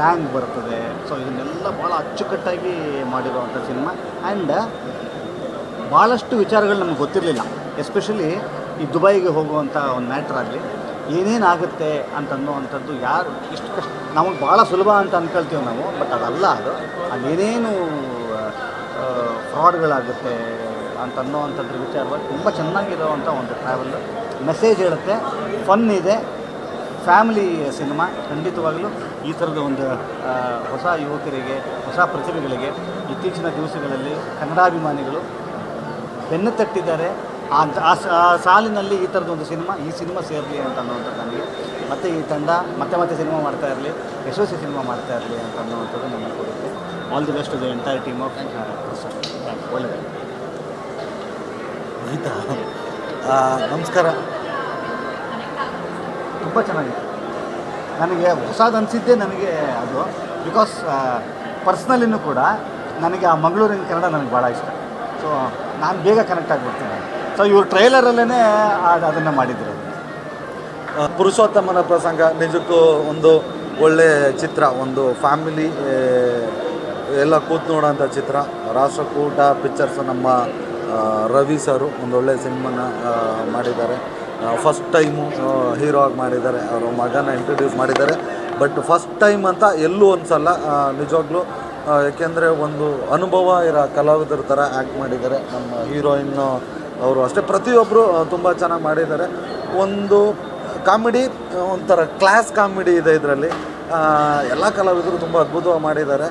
Slang ಬರ್ತದೆ. So ಇದನ್ನೆಲ್ಲ ಭಾಳ ಅಚ್ಚುಕಟ್ಟಾಗಿ ಮಾಡಿರುವಂಥ ಸಿನಿಮಾ ಆ್ಯಂಡ್ ಭಾಳಷ್ಟು ವಿಚಾರಗಳು ನಮ್ಗೆ ಗೊತ್ತಿರಲಿಲ್ಲ. ಎಸ್ಪೆಷಲಿ ಈ ದುಬೈಗೆ ಹೋಗುವಂಥ ಒಂದು ಮ್ಯಾಟ್ರ್ ಆಗಲಿ. ಏನೇನಾಗುತ್ತೆ ಅಂತ ಅನ್ನುವಂಥದ್ದು ಯಾರು ಇಷ್ಟು ಕಷ್ಟ ನಮಗೆ ಭಾಳ ಸುಲಭ ಅಂತ ಅಂದ್ಕೊಳ್ತೀವಿ ನಾವು. ಬಟ್ ಅದಲ್ಲ ಅದು. ಅಲ್ಲೇನೇನು ಫ್ರಾಡ್ಗಳಾಗುತ್ತೆ ಅಂತ ಅನ್ನೋವಂಥದ್ರ ವಿಚಾರವಾಗಿ ತುಂಬ ಚೆನ್ನಾಗಿರೋವಂಥ ಒಂದು ಟ್ರಾವೆಲ್ ಮೆಸೇಜ್ ಹೇಳುತ್ತೆ. ಫನ್ ಇದೆ. ಫ್ಯಾಮಿಲಿ ಸಿನಿಮಾ, ಖಂಡಿತವಾಗಲೂ ಈ ಥರದ ಒಂದು ಹೊಸ ಯುವಕರಿಗೆ, ಹೊಸ ಪ್ರತಿಭೆಗಳಿಗೆ ಇತ್ತೀಚಿನ ದಿವಸಗಳಲ್ಲಿ ಕನ್ನಡಾಭಿಮಾನಿಗಳು ಬೆನ್ನು ತಟ್ಟಿದ್ದಾರೆ. ಆ ಸಾಲಿನಲ್ಲಿ ಈ ಥರದ ಒಂದು ಸಿನಿಮಾ, ಈ ಸಿನಿಮಾ ಸೇರಲಿ ಅಂತ ಅನ್ನುವಂಥದ್ದು ನನಗೆ. ಮತ್ತು ಈ ತಂಡ ಮತ್ತೆ ಮತ್ತೆ ಸಿನಿಮಾ ಮಾಡ್ತಾ ಇರಲಿ, ಯಶಸ್ವಿ ಸಿನಿಮಾ ಮಾಡ್ತಾ ಇರಲಿ ಅಂತ ಅನ್ನುವಂಥದ್ದು ನನ್ನ ಕೊಡುತ್ತೆ all the best the entire team of ಒಳ್ಳೆಯದು. ಆಯಿತಾ ನಮಸ್ಕಾರ. ತುಂಬ ಚೆನ್ನಾಗಿತ್ತು ನನಗೆ ಹೊಸದು ಅನಿಸಿದ್ದೇ ನನಗೆ ಅದು ಬಿಕಾಸ್ ಪರ್ಸ್ನಲಿನೂ ಕೂಡ ನನಗೆ ಆ ಮಂಗಳೂರಿನ ಕನ್ನಡ ನನಗೆ ಭಾಳ ಇಷ್ಟ. ಸೊ ನಾನು ಬೇಗ ಕನೆಕ್ಟ್ ಆಗಿಬಿಡ್ತೀನಿ. ಸೊ ಇವ್ರ ಟ್ರೈಲರಲ್ಲೇ ಅದನ್ನು ಮಾಡಿದ್ರು. ಪುರುಷೋತ್ತಮನ ಪ್ರಸಂಗ, ನಿಜಕ್ಕೂ ಒಂದು ಒಳ್ಳೆ ಚಿತ್ರ, ಒಂದು ಫ್ಯಾಮಿಲಿ ಎಲ್ಲ ಕೂತ್ ನೋಡೋಂಥ ಚಿತ್ರ. ರಾಷ್ಟ್ರಕೂಟ ಪಿಕ್ಚರ್ಸ್ ನಮ್ಮ ರವಿ ಸರು, ಒಂದೊಳ್ಳೆ ಸಿನಿಮಾನ ಮಾಡಿದ್ದಾರೆ. ಫಸ್ಟ್ ಟೈಮು ಹೀರೋ ಆಗಿ ಮಾಡಿದ್ದಾರೆ. ಅವರ ಮಗನ ಇಂಟ್ರೊಡ್ಯೂಸ್ ಮಾಡಿದ್ದಾರೆ. ಬಟ್ ಫಸ್ಟ್ ಟೈಮ್ ಅಂತ ಎಲ್ಲೂ ಅನ್ಸಲ್ಲ ನಿಜವಾಗ್ಲೂ ಏಕೆಂದರೆ ಒಂದು ಅನುಭವ ಇರೋ ಕಲಾವಿದರ ಥರ ಆ್ಯಕ್ಟ್ ಮಾಡಿದ್ದಾರೆ. ನಮ್ಮ ಹೀರೋಯಿನ್ನು ಅವರು ಅಷ್ಟೇ. ಪ್ರತಿಯೊಬ್ಬರು ತುಂಬ ಚೆನ್ನಾಗಿ ಮಾಡಿದ್ದಾರೆ. ಒಂದು ಕಾಮಿಡಿ, ಒಂಥರ ಕ್ಲಾಸ್ ಕಾಮಿಡಿ ಇದೆ ಇದರಲ್ಲಿ. ಎಲ್ಲ ಕಲಾವಿದರು ತುಂಬ ಅದ್ಭುತವಾಗಿ ಮಾಡಿದ್ದಾರೆ.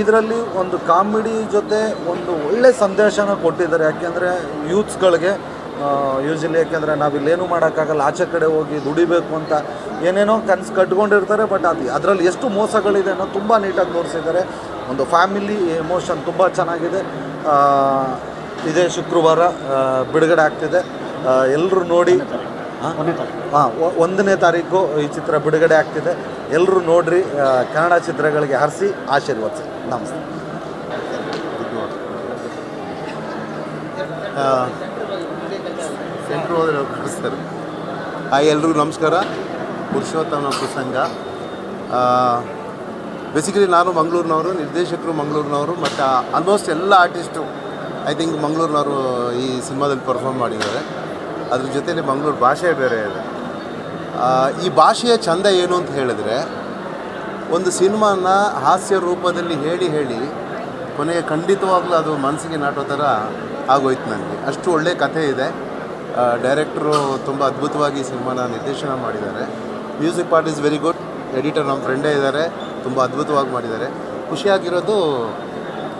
ಇದರಲ್ಲಿ ಒಂದು ಕಾಮಿಡಿ ಜೊತೆ ಒಂದು ಒಳ್ಳೆ ಸಂದೇಶನ ಕೊಟ್ಟಿದ್ದಾರೆ. ಯಾಕೆಂದರೆ ಯೂತ್ಸ್ಗಳಿಗೆ ಯೂಶಲಿ ಯಾಕೆಂದರೆ ನಾವಿಲ್ಲೇನು ಮಾಡೋಕ್ಕಾಗಲ್ಲ. ಆಚೆ ಕಡೆ ಹೋಗಿ ದುಡಿಬೇಕು ಅಂತ ಏನೇನೋ ಕನಸು ಕಟ್ಕೊಂಡಿರ್ತಾರೆ ಬಟ್ ಅದು ಅದರಲ್ಲಿ ಎಷ್ಟು ಮೋಸಗಳಿದೆ ಅನ್ನೋ ತುಂಬ ನೀಟಾಗಿ ತೋರಿಸಿದ್ದಾರೆ. ಒಂದು ಫ್ಯಾಮಿಲಿ ಎಮೋಷನ್ ತುಂಬ ಚೆನ್ನಾಗಿದೆ. ಇದೇ ಶುಕ್ರವಾರ ಬಿಡುಗಡೆ ಆಗ್ತಿದೆ. ಎಲ್ಲರೂ ನೋಡಿ ಹಾಂ? ಒಂದನೇ ತಾರೀಕು. ಹಾಂ ಒಂದನೇ ತಾರೀಕು ಈ ಚಿತ್ರ ಬಿಡುಗಡೆ ಆಗ್ತಿದೆ. ಎಲ್ಲರೂ ನೋಡ್ರಿ ಕನ್ನಡ ಚಿತ್ರಗಳಿಗೆ ಹರಿಸಿ ಸರ್ ನಮಸ್ತೆ. ಸೆಂಟ್ರ್ ಹೋದ್ರೆ ಎಲ್ರಿಗೂ ನಮಸ್ಕಾರ. ಪುರುಷೋತ್ತಮ ಪ್ರಸಂಗ. ಬೇಸಿಕಲಿ ನಾನು ಮಂಗಳೂರಿನವರು, ನಿರ್ದೇಶಕರು ಮಂಗಳೂರಿನವರು, ಮತ್ತು ಆಲ್ಮೋಸ್ಟ್ ಎಲ್ಲ ಆರ್ಟಿಸ್ಟು ಐ ಥಿಂಕ್ ಮಂಗಳೂರಿನವರು ಈ ಸಿನಿಮಾದಲ್ಲಿ ಪರ್ಫಾರ್ಮ್ ಮಾಡಿದ್ದಾರೆ. ಅದ್ರ ಜೊತೆಯಲ್ಲಿ ಮಂಗಳೂರು ಭಾಷೆ ಬೇರೆ ಇದೆ. ಈ ಭಾಷೆಯ ಚಂದ ಏನು ಅಂತ ಹೇಳಿದ್ರೆ, ಒಂದು ಸಿನಿಮಾನ ಹಾಸ್ಯ ರೂಪದಲ್ಲಿ ಹೇಳಿ ಹೇಳಿ, ಕೊನೆಗೆ ಖಂಡಿತವಾಗ್ಲೂ ಅದು ಮನಸ್ಸಿಗೆ ನಾಟೋ ಥರ ಆಗೋಯ್ತು ನನಗೆ ಅಷ್ಟು ಒಳ್ಳೆಯ ಕಥೆ ಇದೆ. ಡೈರೆಕ್ಟ್ರು ತುಂಬ ಅದ್ಭುತವಾಗಿ ಸಿನಿಮಾನ ನಿರ್ದೇಶನ ಮಾಡಿದ್ದಾರೆ. Music part is very good editor ನಮ್ಮ ಫ್ರೆಂಡೇ ಇದ್ದಾರೆ. ತುಂಬ ಅದ್ಭುತವಾಗಿ ಮಾಡಿದ್ದಾರೆ. ಖುಷಿಯಾಗಿರೋದು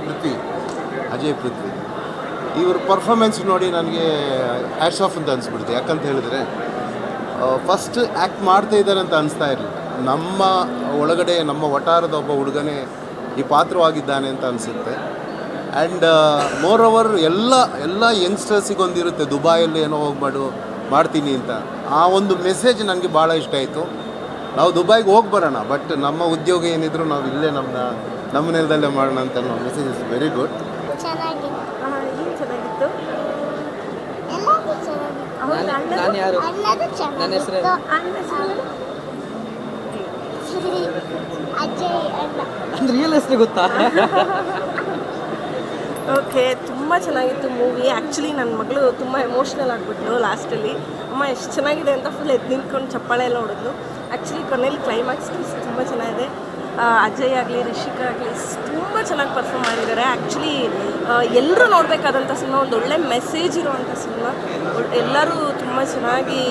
ಪೃಥ್ವಿ, ಅಜಯ್ ಪೃಥ್ವಿ. ಇವ್ರ ಪರ್ಫಾಮೆನ್ಸ್ ನೋಡಿ ನನಗೆ ಹ್ಯಾಟ್ಸ್ ಆಫ್ ಅಂತ ಅನಿಸ್ಬಿಡ್ತು ಯಾಕಂತ ಹೇಳಿದ್ರೆ ಫಸ್ಟ್ ಆ್ಯಕ್ಟ್ ಮಾಡ್ತಾ ಇದ್ದಾರೆ ಅಂತ ಅನಿಸ್ತಾ ಇರಲಿಲ್ಲ ನಮ್ಮ ಒಳಗಡೆ, ನಮ್ಮ ವಟಾರದ ಒಬ್ಬ ಹುಡುಗನೇ ಈ ಪಾತ್ರವಾಗಿದ್ದಾನೆ ಅಂತ ಅನಿಸುತ್ತೆ. ಆ್ಯಂಡ್ ಮೋರ್ ಓವರ್ ಎಲ್ಲ ಎಲ್ಲ ಯಂಗ್ಸ್ಟರ್ಸಿಗೊಂದಿರುತ್ತೆ ದುಬಾಯಲ್ಲಿ ಏನೋ ಹೋಗ್ಬಾಡು ಮಾಡ್ತೀನಿ ಅಂತ. ಆ ಒಂದು ಮೆಸೇಜ್ ನನಗೆ ಭಾಳ ಇಷ್ಟ ಆಯಿತು. ನಾವು ದುಬಾಯ್ಗೆ ಹೋಗಿ ಬರೋಣ ಬಟ್ ನಮ್ಮ ಉದ್ಯೋಗ ಏನಿದ್ರು ನಾವು ಇಲ್ಲೇ ನಮ್ಮ ನಮ್ಮ ನೆಲದಲ್ಲೇ ಮಾಡೋಣ ಅಂತ ಅನ್ನೋ ಮೆಸೇಜ್ ಇಸ್ ವೆರಿ ಗುಡ್ ನಾನು ಯಾರು? ನನ್ನ ಹೆಸರು ಅಂದ್ರೆ ರಿಯಲ್ ಹೆಸರು ಗೊತ್ತಾ? ಓಕೆ, ತುಂಬ ಚೆನ್ನಾಗಿತ್ತು ಮೂವಿ. ಆ್ಯಕ್ಚುಲಿ ನನ್ನ ಮಗಳು ತುಂಬ ಎಮೋಷ್ನಲ್ ಆಗಿಬಿಟ್ಲು ಲಾಸ್ಟಲ್ಲಿ ಅಮ್ಮ, ಎಷ್ಟು ಚೆನ್ನಾಗಿದೆ ಅಂತ ಫುಲ್ ಎದ್ದು ನಿಂತ್ಕೊಂಡು ಚಪ್ಪಾಳೆ ಎಲ್ಲ ಹೊಡೆದ್ಲು. ಆ್ಯಕ್ಚುಲಿ ಕೊನೆಯಲ್ಲಿ ಕ್ಲೈಮ್ಯಾಕ್ಸ್ ತುಂಬ ಚೆನ್ನಾಗಿದೆ. ಅಜಯ್ ಆಗಲಿ, ರಿಷಿಕಾ ಆಗಲಿ, ತುಂಬ ಚೆನ್ನಾಗಿ ಪರ್ಫಾರ್ಮ್ ಮಾಡಿದ್ದಾರೆ. ಆ್ಯಕ್ಚುಲಿ ಎಲ್ಲರೂ ನೋಡಬೇಕಾದಂಥ ಸಿನಿಮಾ, ಒಂದು ಒಳ್ಳೆ ಮೆಸೇಜ್ ಇರುವಂಥ ಸಿನಿಮಾ. ಎಲ್ಲರೂ ತುಂಬ ಚೆನ್ನಾಗಿ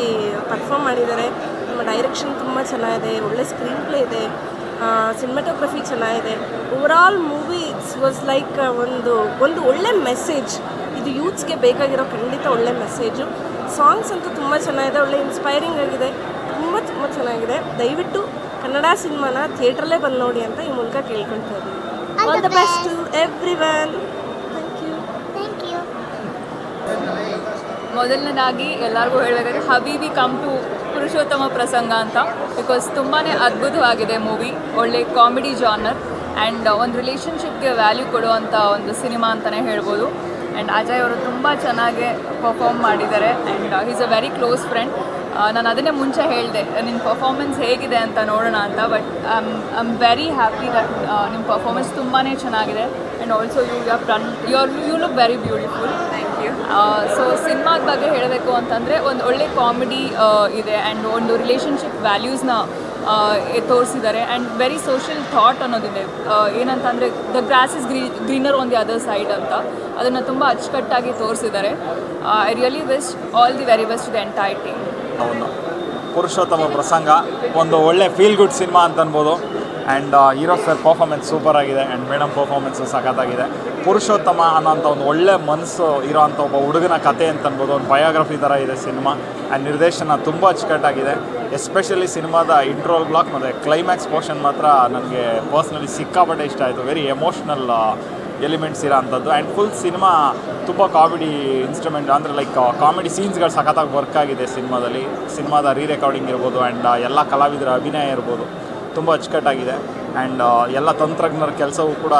ಪರ್ಫಾರ್ಮ್ ಮಾಡಿದ್ದಾರೆ. ನಮ್ಮ ಡೈರೆಕ್ಷನ್ ತುಂಬ ಚೆನ್ನಾಗಿದೆ, ಒಳ್ಳೆ ಸ್ಕ್ರೀನ್ ಪ್ಲೇ ಇದೆ ಸಿನಿಮಾಟೋಗ್ರಫಿ ಚೆನ್ನಾಗಿದೆ. ಓವರಾಲ್ ಮೂವಿ ವಾಸ್ ಲೈಕ್ ಒಂದು ಒಂದು ಒಳ್ಳೆ ಮೆಸೇಜ್ ಇದು ಯೂತ್ಸ್ಗೆ ಬೇಕಾಗಿರೋ ಖಂಡಿತ ಒಳ್ಳೆ ಮೆಸೇಜು ಸಾಂಗ್ಸ್ ಅಂತೂ ತುಂಬ ಚೆನ್ನಾಗಿದೆ ಒಳ್ಳೆ ಇನ್ಸ್ಪೈರಿಂಗ್ ಆಗಿದೆ. ತುಂಬ ತುಂಬ ಚೆನ್ನಾಗಿದೆ. ದಯವಿಟ್ಟು ಕನ್ನಡ ಸಿನಿಮಾನ ಥಿಯೇಟ್ರಲ್ಲೇ ಬಂದು ನೋಡಿ ಅಂತ ಈ ಮೂಲಕ ಕೇಳ್ಕೊಳ್ತಾ ಇದ್ದೀನಿ. All the best everyone thank you thank you ಮೊದಲನೇದಾಗಿ ಎಲ್ಲರಿಗೂ ಹೇಳಬೇಕಾದ್ರೆ ಹಬೀಬಿ ಕಮ್ ಟು ಪುರುಷೋತ್ತಮ ಪ್ರಸಂಗ ಅಂತ ಬಿಕಾಸ್ ತುಂಬಾ ಅದ್ಭುತವಾಗಿದೆ ಮೂವಿ ಒಳ್ಳೆ ಕಾಮಿಡಿ ಜಾನರ್ ಆ್ಯಂಡ್ ಒಂದು ರಿಲೇಷನ್ಶಿಪ್ಗೆ ವ್ಯಾಲ್ಯೂ ಕೊಡುವಂಥ ಒಂದು ಸಿನಿಮಾ ಅಂತಲೇ ಹೇಳ್ಬೋದು. ಆ್ಯಂಡ್ ಅಜಯ್ ಅವರು ತುಂಬ ಚೆನ್ನಾಗಿ ಪರ್ಫಾರ್ಮ್ ಮಾಡಿದ್ದಾರೆ. And is a very close friend ನಾನು ಅದನ್ನೇ ಮುಂಚೆ ಹೇಳಿದೆ ನಿನ್ನ ಪರ್ಫಾರ್ಮೆನ್ಸ್ ಹೇಗಿದೆ ಅಂತ ನೋಡೋಣ ಅಂತ but I'm I am very happy that ನಿಮ್ಮ ಪರ್ಫಾರ್ಮೆನ್ಸ್ ತುಂಬಾ ಚೆನ್ನಾಗಿದೆ. And also you your run you are you look very beautiful thank you so ಸಿನಿಮಾದ ಬಗ್ಗೆ ಹೇಳಬೇಕು ಅಂತಂದರೆ ಒಂದು ಒಳ್ಳೆ ಕಾಮಿಡಿ ಇದೆ. ಆ್ಯಂಡ್ ಒಂದು ರಿಲೇಷನ್ಶಿಪ್ ವ್ಯಾಲ್ಯೂಸ್ನ ತೋರಿಸಿದ್ದಾರೆ. ಆ್ಯಂಡ್ ವೆರಿ ಸೋಷಿಯಲ್ ಥಾಟ್ ಅನ್ನೋದಿದೆ. ಏನಂತಂದರೆ the grass is green greener on the other side ಅಂತ. ಅದನ್ನು ತುಂಬ ಅಚ್ಚುಕಟ್ಟಾಗಿ ತೋರಿಸಿದ್ದಾರೆ. I really wish all the very best the entire team Purushottama Prasanga. ಒಂದು ಒಳ್ಳೆ ಫೀಲ್ ಗುಡ್ ಸಿನಿಮಾ ಅಂತ ಅನ್ಬೋದು and hero sir performance super ಆಗಿದೆ ಆ್ಯಂಡ್ ಮೇಡಮ್ ಪರ್ಫಾರ್ಮೆನ್ಸು ಸಖತ್ತಾಗಿದೆ. ಪುರುಷೋತ್ತಮ ಅನ್ನೋಂಥ ಒಂದು ಒಳ್ಳೆ ಮನಸ್ಸು ಇರೋ ಅಂಥ ಒಬ್ಬ ಹುಡುಗನ ಕತೆ ಅಂತ ಅನ್ಬೋದು. ಒಂದು ಬಯೋಗ್ರಫಿ ಥರ ಇದೆ ಸಿನಿಮಾ. ಆ್ಯಂಡ್ ನಿರ್ದೇಶನ ತುಂಬ ಅಚ್ಚುಕಟ್ಟಾಗಿದೆ. ಎಸ್ಪೆಷಲಿ ಸಿನಿಮಾದ ಇಂಟ್ರೋಲ್ ಬ್ಲಾಕ್ ಮತ್ತು ಕ್ಲೈಮ್ಯಾಕ್ಸ್ ಪೋರ್ಷನ್ ಮಾತ್ರ ನನಗೆ ಪರ್ಸ್ನಲಿ ಸಿಕ್ಕಾಪಟ್ಟೆ ಇಷ್ಟ ಆಯಿತು. ವೆರಿ ಎಮೋಷ್ನಲ್ ಎಲಿಮೆಂಟ್ಸ್ ಇರೋ ಅಂಥದ್ದು. ಆ್ಯಂಡ್ ಫುಲ್ ಸಿನಿಮಾ ತುಂಬ ಕಾಮಿಡಿ ಇನ್ಸ್ಟ್ರೂಮೆಂಟ್ ಅಂದರೆ ಲೈಕ್ ಕಾಮಿಡಿ ಸೀನ್ಸ್ಗಳು ಸಖತ್ತಾಗಿ ವರ್ಕ್ ಆಗಿದೆ ಸಿನಿಮಾದಲ್ಲಿ. ಸಿನಿಮಾದ ರೀ ರೆಕಾರ್ಡಿಂಗ್ ಇರ್ಬೋದು ಆ್ಯಂಡ್ ಎಲ್ಲ ಕಲಾವಿದರ ಅಭಿನಯ ಇರ್ಬೋದು. ತುಂಬ ಅಚ್ಚುಕಟ್ಟಾಗಿದೆ. ಆ್ಯಂಡ್ ಎಲ್ಲ ತಂತ್ರಜ್ಞರ ಕೆಲಸವೂ ಕೂಡ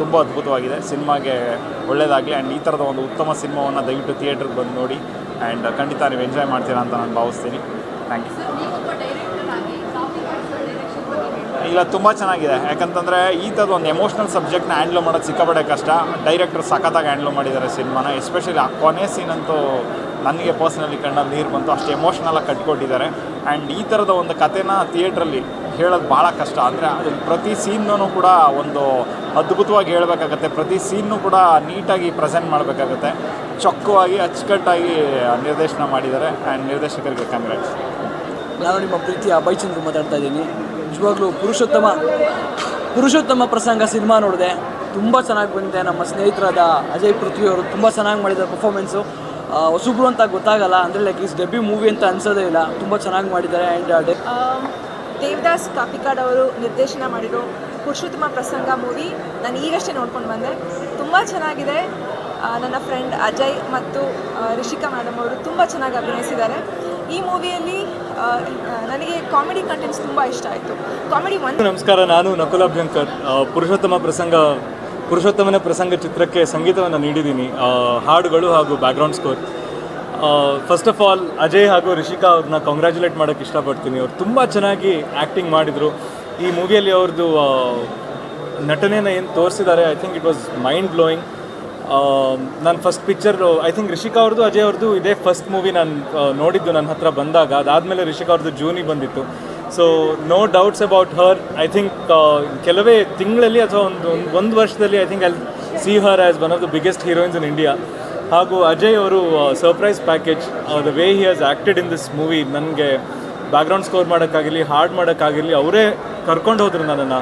ತುಂಬ ಅದ್ಭುತವಾಗಿದೆ. ಸಿನಿಮಾಗೆ ಒಳ್ಳೆಯದಾಗಲಿ ಆ್ಯಂಡ್ ಈ ಥರದ ಒಂದು ಉತ್ತಮ ಸಿನಿಮಾವನ್ನು ದಯವಿಟ್ಟು ಥಿಯೇಟ್ರಿಗೆ ಬಂದು ನೋಡಿ. ಆ್ಯಂಡ್ ಖಂಡಿತ ನೀವು ಎಂಜಾಯ್ ಮಾಡ್ತೀರಾ ಅಂತ ನಾನು ಭಾವಿಸ್ತೀನಿ. ಥ್ಯಾಂಕ್ ಯು ಇಲ್ಲ ತುಂಬ ಚೆನ್ನಾಗಿದೆ. ಯಾಕಂತಂದರೆ ಈ ಥರದ ಒಂದು ಎಮೋಷ್ನಲ್ ಸಬ್ಜೆಕ್ಟ್ನ ಹ್ಯಾಂಡ್ಲ್ ಮಾಡೋದು ಸಿಕ್ಕಾಪಡೆ ಕಷ್ಟ. ಡೈರೆಕ್ಟರ್ ಸಖತ್ತಾಗಿ ಹ್ಯಾಂಡ್ಲ್ ಮಾಡಿದ್ದಾರೆ ಸಿನಿಮಾನ. ಎಸ್ಪೆಷಲಿ ಆ ಕೊನೆ ಸೀನ್ ಅಂತೂ ನನಗೆ ಪರ್ಸ್ನಲಿ ಕಣ್ಣಲ್ಲಿ ನೀರು ಬಂತು. ಅಷ್ಟು ಎಮೋಷ್ನಲ್ಲಾಗಿ ಕಟ್ಕೊಟ್ಟಿದ್ದಾರೆ. ಆ್ಯಂಡ್ ಈ ಥರದ ಒಂದು ಕಥೆನ ಥಿಯೇಟ್ರಲ್ಲಿ ಹೇಳೋದು ಭಾಳ ಕಷ್ಟ. ಅಂದರೆ ಅದು ಪ್ರತಿ ಸೀನ್ನೂ ಕೂಡ ಒಂದು ಅದ್ಭುತವಾಗಿ ಹೇಳಬೇಕಾಗತ್ತೆ. ಪ್ರತಿ ಸೀನ್ನು ಕೂಡ ನೀಟಾಗಿ ಪ್ರೆಸೆಂಟ್ ಮಾಡಬೇಕಾಗತ್ತೆ. ಚೊಕ್ಕವಾಗಿ ಅಚ್ಚುಕಟ್ಟಾಗಿ ನಿರ್ದೇಶನ ಮಾಡಿದ್ದಾರೆ. ಆ್ಯಂಡ್ ನಿರ್ದೇಶಕರಿಗೆ ಕಂಗ್ರಾಟ್ಸ್ ನಾನು ನಿಮ್ಮ ಪ್ರೀತಿಯ ಅಭಯ್ ಚಂದ್ರ ಮಾತಾಡ್ತಾ ಇದ್ದೀನಿ. ನಿಜವಾಗ್ಲೂ ಪುರುಷೋತ್ತಮ ಪುರುಷೋತ್ತಮ ಪ್ರಸಂಗ ಸಿನಿಮಾ ನೋಡಿದೆ. ತುಂಬ ಚೆನ್ನಾಗಿ ಬಂದಿದೆ. ನಮ್ಮ ಸ್ನೇಹಿತರಾದ ಅಜಯ್ ಪೃಥ್ವಿ ಅವರು ತುಂಬ ಚೆನ್ನಾಗಿ ಮಾಡಿದ್ದಾರೆ ಪರ್ಫಾರ್ಮೆನ್ಸು ಹೊಸಬ್ರು ಅಂತ ಗೊತ್ತಾಗಲ್ಲ. ಅಂದರೆ ಲೈಕ್ ಇಸ್ ಡೆಬ್ಯೂ ಮೂವಿ ಅಂತ ಅನ್ಸೋದೇ ಇಲ್ಲ. ತುಂಬ ಚೆನ್ನಾಗಿ ಮಾಡಿದ್ದಾರೆ. ಆ್ಯಂಡ್ ದೇವದಾಸ್ ಕಾಪಿಕಾಡ್ ಅವರು ನಿರ್ದೇಶನ ಮಾಡಿರೋ ಪುರುಷೋತ್ತಮ ಪ್ರಸಂಗ ಮೂವಿ ನಾನು ಈಗಷ್ಟೇ ನೋಡ್ಕೊಂಡು ಬಂದೆ. ತುಂಬ ಚೆನ್ನಾಗಿದೆ. ನನ್ನ ಫ್ರೆಂಡ್ ಅಜಯ್ ಮತ್ತು ರಿಷಿಕಾ ಮೇಡಮ್ ಅವರು ತುಂಬ ಚೆನ್ನಾಗಿ ಅಭಿನಯಿಸಿದ್ದಾರೆ. ಈ ಮೂವಿಯಲ್ಲಿ ನನಗೆ ಕಾಮಿಡಿ ಕಂಟೆಂಟ್ಸ್ ತುಂಬ ಇಷ್ಟ ಆಯಿತು. ಕಾಮಿಡಿ ಒಂದು ನಮಸ್ಕಾರ, ನಾನು ನಕುಲ ಅಭ್ಯಂಕರ್. ಪುರುಷೋತ್ತಮ ಪ್ರಸಂಗ, ಪುರುಷೋತ್ತಮನ ಪ್ರಸಂಗ ಚಿತ್ರಕ್ಕೆ ಸಂಗೀತವನ್ನು ನೀಡಿದ್ದೀನಿ. ಹಾಡುಗಳು ಹಾಗೂ background score first of all Ajay ಹಾಗೂ ರಿಷಿಕಾ ಅವ್ರನ್ನ ಕಂಗ್ರ್ಯಾಚುಲೇಟ್ ಮಾಡೋಕ್ಕೆ ಇಷ್ಟಪಡ್ತೀನಿ. ಅವ್ರು ತುಂಬ ಚೆನ್ನಾಗಿ ಆ್ಯಕ್ಟಿಂಗ್ ಮಾಡಿದರು. ಈ ಮೂವಿಯಲ್ಲಿ ಅವ್ರದ್ದು ನಟನೆಯನ್ನು ಏನು ತೋರಿಸಿದ್ದಾರೆ I think it was mind blowing ನಾನು first picture I think Rishika ಅವ್ರದ್ದು ಅಜಯ್ ಅವ್ರದ್ದು ಇದೇ ಫಸ್ಟ್ ಮೂವಿ ನಾನು ನೋಡಿದ್ದು ನನ್ನ ಹತ್ರ ಬಂದಾಗ. ಅದಾದಮೇಲೆ ರಿಷಿಕಾ ಅವ್ರದ್ದು ಜೂನಿ ಬಂದಿತ್ತು. So no doubts about her I think ಕೆಲವೇ ತಿಂಗಳಲ್ಲಿ ಅಥವಾ ಒಂದು ಒಂದು ವರ್ಷದಲ್ಲಿ I think I see her as one of the biggest heroines in India ಹಾಗೂ ಅಜಯ್ ಅವರು surprise package the way he has acted in this movie ನನಗೆ ಬ್ಯಾಕ್ಗ್ರೌಂಡ್ ಸ್ಕೋರ್ ಮಾಡೋಕ್ಕಾಗಿರಲಿ ಹಾಡ್ ಮಾಡೋಕ್ಕಾಗಿರಲಿ ಅವರೇ ಕರ್ಕೊಂಡು ಹೋದ್ರು ನನ್ನನ್ನು.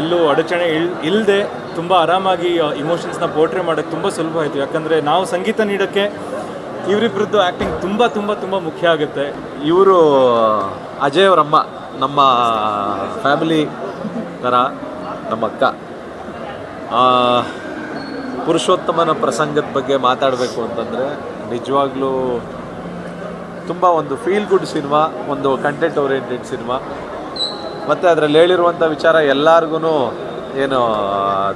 ಎಲ್ಲೂ ಅಡಚಣೆ ಇಲ್ ಇಲ್ಲದೆ ತುಂಬ ಆರಾಮಾಗಿ ಇಮೋಷನ್ಸ್ನ ಪೋರ್ಟ್ರೇ ಮಾಡೋಕ್ಕೆ ತುಂಬ ಸುಲಭ ಆಯಿತು. ಯಾಕಂದರೆ ನಾವು ಸಂಗೀತ ನೀಡೋಕ್ಕೆ ಇವರಿಬ್ಬರದ್ದು ಆ್ಯಕ್ಟಿಂಗ್ ತುಂಬ ತುಂಬ ತುಂಬ ಮುಖ್ಯ ಆಗುತ್ತೆ. ಇವರು ಅಜಯ್ ಅವರಮ್ಮ ನಮ್ಮ ಫ್ಯಾಮಿಲಿ ಥರ ನಮ್ಮ ಅಕ್ಕ. ಪುರುಷೋತ್ತಮನ ಪ್ರಸಂಗದ ಬಗ್ಗೆ ಮಾತಾಡಬೇಕು ಅಂತಂದರೆ ನಿಜವಾಗ್ಲೂ ತುಂಬ ಒಂದು ಫೀಲ್ ಗುಡ್ ಸಿನಿಮಾ ಒಂದು ಕಂಟೆಂಟ್ ಓರಿಯೆಂಟೆಡ್ ಸಿನಿಮಾ ಮತ್ತು ಅದರಲ್ಲಿ ಹೇಳಿರುವಂಥ ವಿಚಾರ ಎಲ್ಲರಿಗೂ ಏನು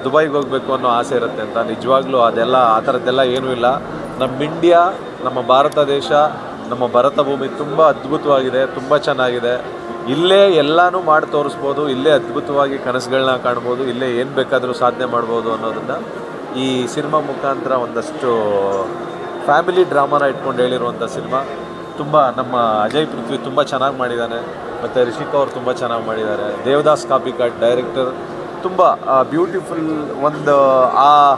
ದುಬೈಗೆ ಹೋಗಬೇಕು ಅನ್ನೋ ಆಸೆ ಇರುತ್ತೆ ಅಂತ ನಿಜವಾಗ್ಲೂ ಅದೆಲ್ಲ, ಆ ಥರದ್ದೆಲ್ಲ ಏನೂ ಇಲ್ಲ. ನಮ್ಮ ಇಂಡಿಯಾ ನಮ್ಮ ಭಾರತ ದೇಶ, ನಮ್ಮ ಭರತ ಭೂಮಿ ತುಂಬ ಅದ್ಭುತವಾಗಿದೆ, ತುಂಬ ಚೆನ್ನಾಗಿದೆ. ಇಲ್ಲೇ ಎಲ್ಲನೂ ಮಾಡಿ ತೋರಿಸ್ಬೋದು, ಇಲ್ಲೇ ಅದ್ಭುತವಾಗಿ ಕನಸುಗಳನ್ನ ಕಾಣ್ಬೋದು, ಇಲ್ಲೇ ಏನು ಬೇಕಾದರೂ ಸಾಧನೆ ಮಾಡ್ಬೋದು ಅನ್ನೋದನ್ನು ಈ ಸಿನಿಮಾ ಮುಖಾಂತರ ಒಂದಷ್ಟು ಫ್ಯಾಮಿಲಿ ಡ್ರಾಮಾನ ಇಟ್ಕೊಂಡು ಹೇಳಿರುವಂಥ ಸಿನಿಮಾ. ತುಂಬ ನಮ್ಮ ಅಜಯ್ ಪೃಥ್ವಿ ತುಂಬ ಚೆನ್ನಾಗಿ ಮಾಡಿದ್ದಾನೆ. ಮತ್ತು ರಿಷಿಕ್ ಅವರು ತುಂಬ ಚೆನ್ನಾಗಿ ಮಾಡಿದ್ದಾರೆ. ದೇವದಾಸ್ ಕಾಪಿಕಾಟ್ ಡೈರೆಕ್ಟರ್ ತುಂಬ ಬ್ಯೂಟಿಫುಲ್ ಒಂದು, ಆ,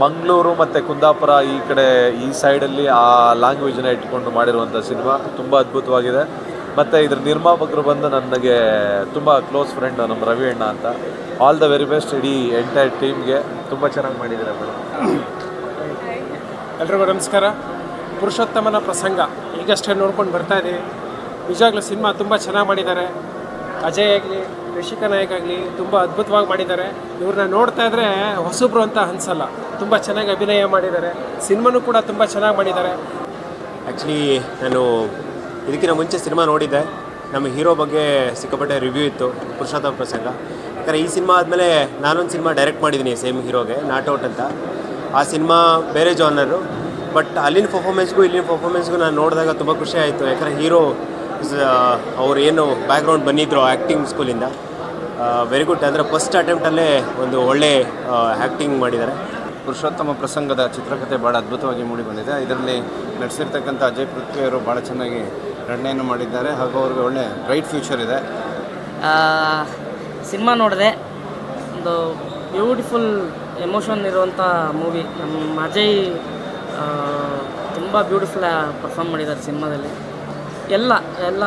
ಮಂಗಳೂರು ಮತ್ತು ಕುಂದಾಪುರ ಈ ಕಡೆ ಈ ಸೈಡಲ್ಲಿ ಆ ಲ್ಯಾಂಗ್ವೇಜನ್ನ ಇಟ್ಕೊಂಡು ಮಾಡಿರುವಂಥ ಸಿನಿಮಾ. ತುಂಬ ಅದ್ಭುತವಾಗಿದೆ. ಮತ್ತು ಇದ್ರ ನಿರ್ಮಾಪಕರು ಬಂದು ನನಗೆ ತುಂಬ ಕ್ಲೋಸ್ ಫ್ರೆಂಡ್ ನಮ್ಮ ರವಿ ಅಣ್ಣ ಅಂತ. ಆಲ್ ದ ವೆರಿ ಬೆಸ್ಟ್ ಇಡೀ ಎಂಟೈರ್ ಟೀಮ್ಗೆ ತುಂಬ ಚೆನ್ನಾಗಿ ಮಾಡಿದ್ದಾರೆ ಮೇಡಮ್ ಎಲ್ರಿಗೂ ನಮಸ್ಕಾರ. ಪುರುಷೋತ್ತಮನ ಪ್ರಸಂಗ. ಈಗಷ್ಟೇ ನೋಡ್ಕೊಂಡು ಬರ್ತಾ ಇದ್ದೀವಿ. ನಿಜವಾಗ್ಲೂ ಸಿನಿಮಾ ತುಂಬ ಚೆನ್ನಾಗಿ ಮಾಡಿದ್ದಾರೆ. ಅಜಯ್ ಆಗಲಿ ರಿಷಿಕಾ ನಾಯಕ್ ಆಗಲಿ ತುಂಬ ಅದ್ಭುತವಾಗಿ ಮಾಡಿದ್ದಾರೆ. ಇವ್ರನ್ನ ನೋಡ್ತಾ ಇದ್ರೆ ಹೊಸಬ್ರು ಅಂತ ಅನ್ಸಲ್ಲ. ತುಂಬ ಚೆನ್ನಾಗಿ ಅಭಿನಯ ಮಾಡಿದ್ದಾರೆ. ಸಿನಿಮಾನೂ ಕೂಡ ತುಂಬ ಚೆನ್ನಾಗಿ ಮಾಡಿದ್ದಾರೆ. ಆ್ಯಕ್ಚುಲಿ ನಾನು ಇದಕ್ಕಿಂತ ಮುಂಚೆ ಸಿನಿಮಾ ನೋಡಿದ್ದೆ. ನಮ್ಮ ಹೀರೋ ಬಗ್ಗೆ ಸಿಕ್ಕಾಪಟ್ಟೆ ರಿವ್ಯೂ ಇತ್ತು, ಪುರುಷೋತ್ತಮ ಪ್ರಸಂಗ. ಯಾಕಂದರೆ ಈ ಸಿನಿಮಾ ಆದಮೇಲೆ ನಾನೊಂದು ಸಿನಿಮಾ ಡೈರೆಕ್ಟ್ ಮಾಡಿದ್ದೀನಿ ಸೇಮ್ ಹೀರೋಗೆ ನಾಟ್ ಔಟ್ ಅಂತ. ಆ ಸಿನಿಮಾ ಬೇರೆ ಜಾನರು ಬಟ್ ಅಲ್ಲಿನ ಪರ್ಫಾರ್ಮೆನ್ಸ್ಗೂ ಇಲ್ಲಿನ ಪರ್ಫಾರ್ಮೆನ್ಸ್ಗೂ ನಾನು ನೋಡಿದಾಗ ತುಂಬ ಖುಷಿ ಆಯಿತು. ಯಾಕಂದರೆ ಹೀರೋ ಅವ್ರು ಏನು ಬ್ಯಾಕ್ಗ್ರೌಂಡ್ ಬಂದಿದ್ರು ಆ್ಯಕ್ಟಿಂಗ್ ಸ್ಕೂಲಿಂದ ವೆರಿ ಗುಡ್ ಅಂದರೆ ಫಸ್ಟ್ ಅಟೆಂಪ್ಟಲ್ಲೇ ಒಂದು ಒಳ್ಳೆ ಆ್ಯಕ್ಟಿಂಗ್ ಮಾಡಿದ್ದಾರೆ. ಪುರುಷೋತ್ತಮ ಪ್ರಸಂಗದ ಚಿತ್ರಕಥೆ ಭಾಳ ಅದ್ಭುತವಾಗಿ ಮೂಡಿ ಬಂದಿದೆ ಇದರಲ್ಲಿ ನಟಿಸಿರ್ತಕ್ಕಂಥ ಅಜಯ್ ಪೃಥ್ವಿಯವರು ಭಾಳ ಚೆನ್ನಾಗಿ ನಟನೆಯನ್ನು ಮಾಡಿದ್ದಾರೆ ಹಾಗೂ ಅವ್ರಿಗೆ ಒಳ್ಳೆ ಬ್ರೈಟ್ ಫ್ಯೂಚರ್ ಇದೆ. ಸಿನಿಮಾ ನೋಡಿದೆ. ಒಂದು ಬ್ಯೂಟಿಫುಲ್ ಎಮೋಷನ್ ಇರುವಂಥ ಮೂವಿ. ನಮ್ಮ ಅಜಯ್ ತುಂಬ ಬ್ಯೂಟಿಫುಲ್ ಪರ್ಫಾರ್ಮ್ ಮಾಡಿದ್ದಾರೆ ಸಿನಿಮಾದಲ್ಲಿ. ಎಲ್ಲ ಎಲ್ಲ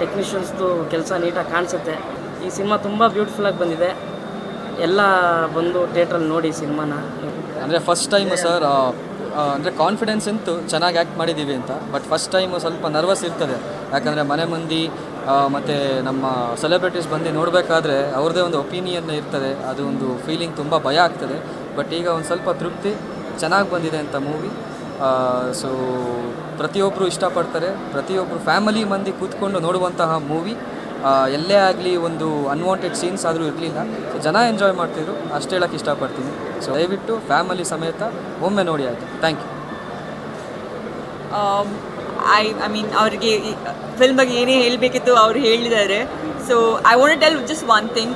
ಟೆಕ್ನಿಷಿಯನ್ಸ್ದು ಕೆಲಸ ನೀಟಾಗಿ ಕಾಣಿಸುತ್ತೆ. ಈ ಸಿನಿಮಾ ತುಂಬ ಬ್ಯೂಟಿಫುಲ್ಲಾಗಿ ಬಂದಿದೆ. ಎಲ್ಲ ಬಂದು ಥಿಯೇಟ್ರಲ್ಲಿ ನೋಡಿ ಸಿನಿಮಾನ. ಅಂದರೆ ಫಸ್ಟ್ ಟೈಮ್ ಸರ್ ಅಂದರೆ ಕಾನ್ಫಿಡೆನ್ಸ್ ಅಂತೂ ಚೆನ್ನಾಗಿ ಆ್ಯಕ್ಟ್ ಮಾಡಿದ್ದೀವಿ ಅಂತ. ಬಟ್ ಫಸ್ಟ್ ಟೈಮು ಸ್ವಲ್ಪ ನರ್ವಸ್ ಇರ್ತದೆ. ಯಾಕಂದರೆ ಮನೆ ಮಂದಿ ಮತ್ತು ನಮ್ಮ ಸೆಲೆಬ್ರಿಟೀಸ್ ಬಂದು ನೋಡಬೇಕಾದ್ರೆ ಅವ್ರದ್ದೇ ಒಂದು ಒಪಿನಿಯನ್ ಇರ್ತದೆ. ಅದು ಒಂದು ಫೀಲಿಂಗ್ ತುಂಬ ಭಯ ಆಗ್ತದೆ. ಬಟ್ ಈಗ ಒಂದು ಸ್ವಲ್ಪ ತೃಪ್ತಿ, ಚೆನ್ನಾಗಿ ಬಂದಿದೆ ಅಂತ ಮೂವಿ ಸೊ ಪ್ರತಿಯೊಬ್ಬರು ಇಷ್ಟಪಡ್ತಾರೆ. ಪ್ರತಿಯೊಬ್ಬರು ಫ್ಯಾಮಿಲಿ ಮಂದಿ ಕೂತ್ಕೊಂಡು ನೋಡುವಂತಹ ಮೂವಿ ಎಲ್ಲೇ ಆಗಲಿ ಒಂದು ಅನ್ವಾಂಟೆಡ್ ಸೀನ್ಸ್ ಆದರೂ ಇರಲಿಲ್ಲ. ಸೊ ಜನ ಎಂಜಾಯ್ ಮಾಡ್ತಿದ್ರು. ಅಷ್ಟು ಹೇಳೋಕ್ಕೆ ಇಷ್ಟಪಡ್ತೀನಿ. ಸೊ ದಯವಿಟ್ಟು ಫ್ಯಾಮಿಲಿ ಸಮೇತ ಒಮ್ಮೆ ನೋಡಿ ಆಯಿತು. Thank you I I mean ಅವ್ರಿಗೆ ಫಿಲ್ಮ್ ಬಗ್ಗೆ ಏನೇ ಹೇಳಬೇಕಿತ್ತು ಅವ್ರು ಹೇಳಿದ್ದಾರೆ. So I want tell just one thing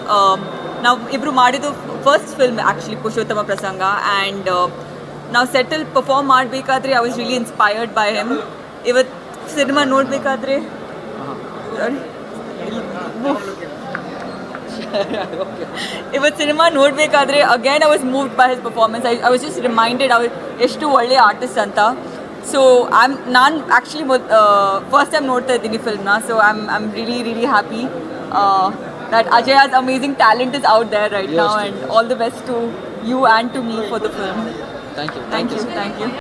ನಾವು ಇಬ್ಬರು ಮಾಡಿದ್ದು first film actually Purushottama Prasanga. And ನಾವು ಸೆಟಲ್ ಪರ್ಫಾರ್ಮ್ ಮಾಡಬೇಕಾದ್ರೆ I was really inspired by him ಇವತ್ತು ಸಿನಿಮಾ ನೋಡಬೇಕಾದ್ರೆ ಇವತ್ತು ಸಿನಿಮಾ ನೋಡಬೇಕಾದ್ರೆ again I was moved by his performance I I was just reminded ಅವ್ರು ಎಷ್ಟು ಒಳ್ಳೆ ಆರ್ಟಿಸ್ಟ್ ಅಂತ. ಸೊ ಐ ಆಮ್ ನಾನು ಆ್ಯಕ್ಚುಲಿ ಫಸ್ಟ್ ಟೈಮ್ ನೋಡ್ತಾ ಇದ್ದೀನಿ ಫಿಲ್ಮ್ನ so I am I am really really happy that Ajay has amazing talent is out there right now and all the best to you and to me for the film thank you thank you thank you